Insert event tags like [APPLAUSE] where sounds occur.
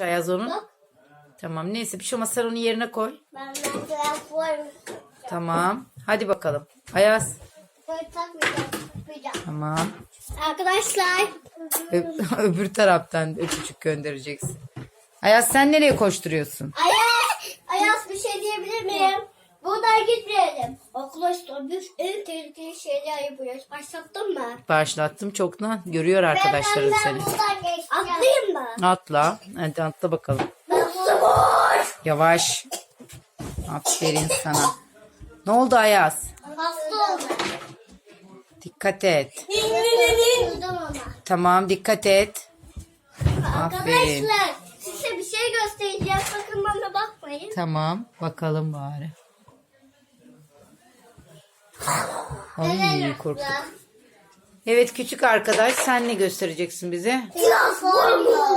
Ayaz onun? Tamam neyse bir şey olmaz sen onu yerine koy. Ben Tamam. Hadi bakalım. Ayaz. böyle takmayacağım. takmayacağım. Tamam. Arkadaşlar. Ö- [LAUGHS] öbür taraftan öpücük göndereceksin. Ayaz sen nereye koşturuyorsun? Ayaz. Ayaz bir şey diyebilir miyim? Buradan gitmeyelim. Arkadaşlar biz en tehlikeli şeyler yapıyoruz. Başlattın mı? Başlattım çoktan. Görüyor arkadaşların seni. buradan? Atla. Hadi atla bakalım. Yavaş. Aferin sana. Ne oldu Ayaz? Hasta oldu. Dikkat et. Tamam dikkat et. Aferin. Arkadaşlar size bir şey göstereceğim. Sakın bana bakmayın. Tamam. Bakalım bari. Ay korktuk. Evet küçük arkadaş sen ne göstereceksin bize? Transformers. Oy.